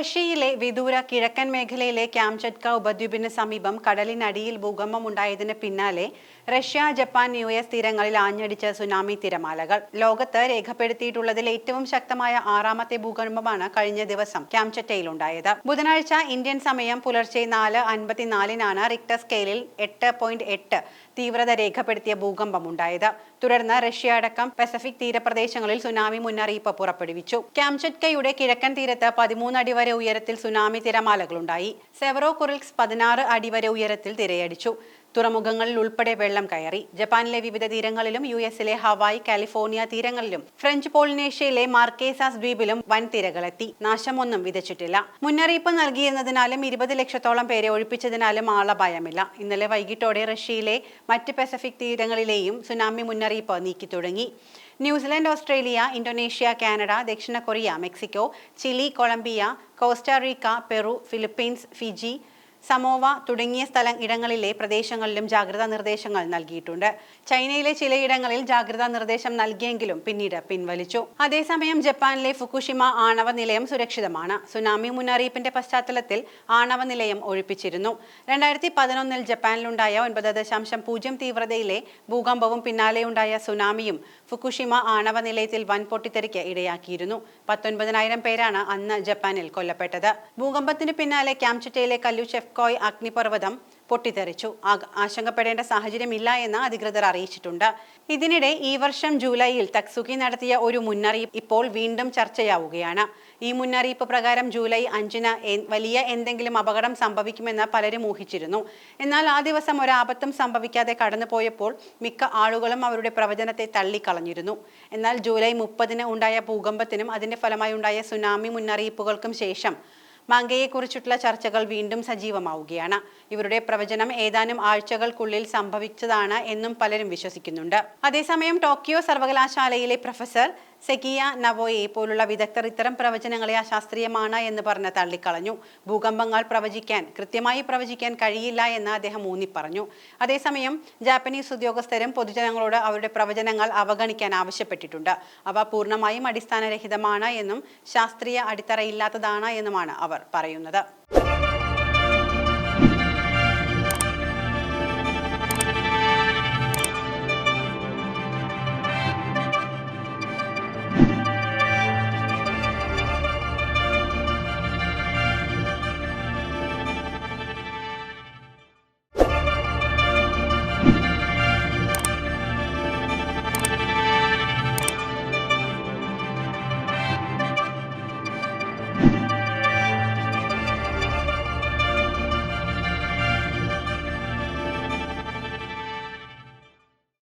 റഷ്യയിലെ വിദൂര കിഴക്കൻ മേഖലയിലെ ക്യാംചറ്റ്ക ഉപദ്വീപിന് സമീപം കടലിനടിയിൽ ഭൂകമ്പമുണ്ടായതിന് പിന്നാലെ റഷ്യ ജപ്പാൻ യു എസ് തീരങ്ങളിൽ ആഞ്ഞടിച്ച സുനാമി തിരമാലകൾ. ലോകത്ത് രേഖപ്പെടുത്തിയിട്ടുള്ളതിൽ ഏറ്റവും ശക്തമായ ആറാമത്തെ ഭൂകമ്പമാണ് കഴിഞ്ഞ ദിവസം ക്യാംചറ്റയിൽ ഉണ്ടായത് ബുധനാഴ്ച ഇന്ത്യൻ സമയം പുലർച്ചെ നാല് അൻപത്തിനാലിനാണ് റിക്ടർ സ്കെയിലിൽ എട്ട് പോയിന്റ് എട്ട് തീവ്രത രേഖപ്പെടുത്തിയ ഭൂകമ്പം ഭൂകമ്പമുണ്ടായത്. തുടർന്ന് റഷ്യ അടക്കം പസഫിക് തീരപ്രദേശങ്ങളിൽ സുനാമി മുന്നറിയിപ്പ് പുറപ്പെടുവിച്ചു. ക്യാംചറ്റ്കയുടെ കിഴക്കൻ തീരത്ത് പതിമൂന്നടി അടി വരെ ഉയരത്തിൽ സുനാമി തിരമാലകളുണ്ടായി. സെവറോ കുറിൽസ് പതിനാറ് അടി വരെ ഉയരത്തിൽ തിരയടിച്ചു. തുറമുഖങ്ങളിൽ ഉൾപ്പെടെ വെള്ളം കയറി. ജപ്പാനിലെ വിവിധ തീരങ്ങളിലും യു എസിലെ ഹവായ് കാലിഫോർണിയ തീരങ്ങളിലും ഫ്രഞ്ച് പോളിനേഷ്യയിലെ മാർക്കേസാസ് ദ്വീപിലും വൻ തിരകളെത്തി. നാശമൊന്നും വിതച്ചിട്ടില്ല. മുന്നറിയിപ്പ് നൽകിയിരുന്നതിനാലും ഇരുപത് ലക്ഷത്തോളം പേരെ ഒഴിപ്പിച്ചതിനാലും ആളപായമില്ല. ഇന്നലെ വൈകിട്ടോടെ റഷ്യയിലെ മറ്റ് പസഫിക് തീരങ്ങളിലെയും സുനാമി മുന്നറിയിപ്പ് നീക്കി തുടങ്ങി New Zealand Australia Indonesia Canada ദക്ഷിണ Korea Mexico Chile Colombia Costa Rica Peru Philippines Fiji Samoa തുടങ്ങിയ സ്ഥലം ഇടങ്ങളിലെ പ്രദേശങ്ങളിലും ജാഗ്രതാ നിർദ്ദേശങ്ങൾ നൽകിയിട്ടുണ്ട്. ചൈനയിലെ ചിലയിടങ്ങളിൽ ജാഗ്രതാ നിർദ്ദേശം നൽകിയെങ്കിലും പിന്നീട് പിൻവലിച്ചു. അതേസമയം ജപ്പാനിലെ ഫുക്കുഷിമ ആണവ നിലയം സുരക്ഷിതമാണ്. സുനാമി മുന്നറിയിപ്പിന്റെ പശ്ചാത്തലത്തിൽ ആണവ നിലയം ഒഴിപ്പിച്ചിരുന്നു. രണ്ടായിരത്തി പതിനൊന്നിൽ ജപ്പാനിലുണ്ടായ ഒൻപത് ദശാംശം പൂജ്യം തീവ്രതയിലെ ഭൂകമ്പവും പിന്നാലെയുണ്ടായ സുനാമിയും ഫുക്കുഷിമ ആണവ നിലയത്തിൽ വൻ പൊട്ടിത്തെറിക്ക് ഇടയാക്കിയിരുന്നു. പത്തൊൻപതിനായിരം പേരാണ് അന്ന് ജപ്പാനിൽ കൊല്ലപ്പെട്ടത്. ഭൂകമ്പത്തിന് പിന്നാലെ ക്യാംചുറ്റയിലെ കല്ലു ചെഫ്കോയ് അഗ്നിപർവതം പൊട്ടിത്തെറിച്ചു. ആശങ്കപ്പെടേണ്ട സാഹചര്യമില്ല എന്ന് അധികൃതർ അറിയിച്ചിട്ടുണ്ട്. ഇതിനിടെ ഈ വർഷം ജൂലൈയിൽ തക്സുക്കി നടത്തിയ ഒരു മുന്നറിയിപ്പ് ഇപ്പോൾ വീണ്ടും ചർച്ചയാവുകയാണ്. ഈ മുന്നറിയിപ്പ് പ്രകാരം ജൂലൈ അഞ്ചിന് വലിയ എന്തെങ്കിലും അപകടം സംഭവിക്കുമെന്ന് പലരും ഊഹിച്ചിരുന്നു. എന്നാൽ ആ ദിവസം ഒരാപത്തും സംഭവിക്കാതെ കടന്നുപോയപ്പോൾ മിക്ക ആളുകളും അവരുടെ പ്രവചനത്തെ തള്ളിക്കളഞ്ഞിരുന്നു. എന്നാൽ ജൂലൈ മുപ്പതിന് ഉണ്ടായ ഭൂകമ്പത്തിനും അതിന്റെ ഫലമായി ഉണ്ടായ സുനാമി മുന്നറിയിപ്പുകൾക്കും ശേഷം മങ്കയെക്കുറിച്ചുള്ള ചർച്ചകൾ വീണ്ടും സജീവമാവുകയാണ്. ഇവരുടെ പ്രവചനം ഏതാനും ആഴ്ചകൾക്കുള്ളിൽ സംഭവിച്ചതാണ് എന്നും പലരും വിശ്വസിക്കുന്നുണ്ട്. അതേസമയം ടോക്കിയോ സർവകലാശാലയിലെ പ്രൊഫസർ സെക്കിയ നവോയെ പോലുള്ള വിദഗ്ധർ ഇത്തരം പ്രവചനങ്ങളെ അശാസ്ത്രീയമാണ് എന്ന് പറഞ്ഞ് തള്ളിക്കളഞ്ഞു. ഭൂകമ്പങ്ങൾ പ്രവചിക്കാൻ കൃത്യമായി പ്രവചിക്കാൻ കഴിയില്ല എന്ന് അദ്ദേഹം ഊന്നിപ്പറഞ്ഞു. അതേസമയം ജാപ്പനീസ് ഉദ്യോഗസ്ഥരും പൊതുജനങ്ങളോട് അവരുടെ പ്രവചനങ്ങൾ അവഗണിക്കാൻ ആവശ്യപ്പെട്ടിട്ടുണ്ട്. അവ പൂർണമായും അടിസ്ഥാനരഹിതമാണ് എന്നും ശാസ്ത്രീയ അടിത്തറയില്ലാത്തതാണ് എന്നുമാണ് അവർ പറയുന്നത്.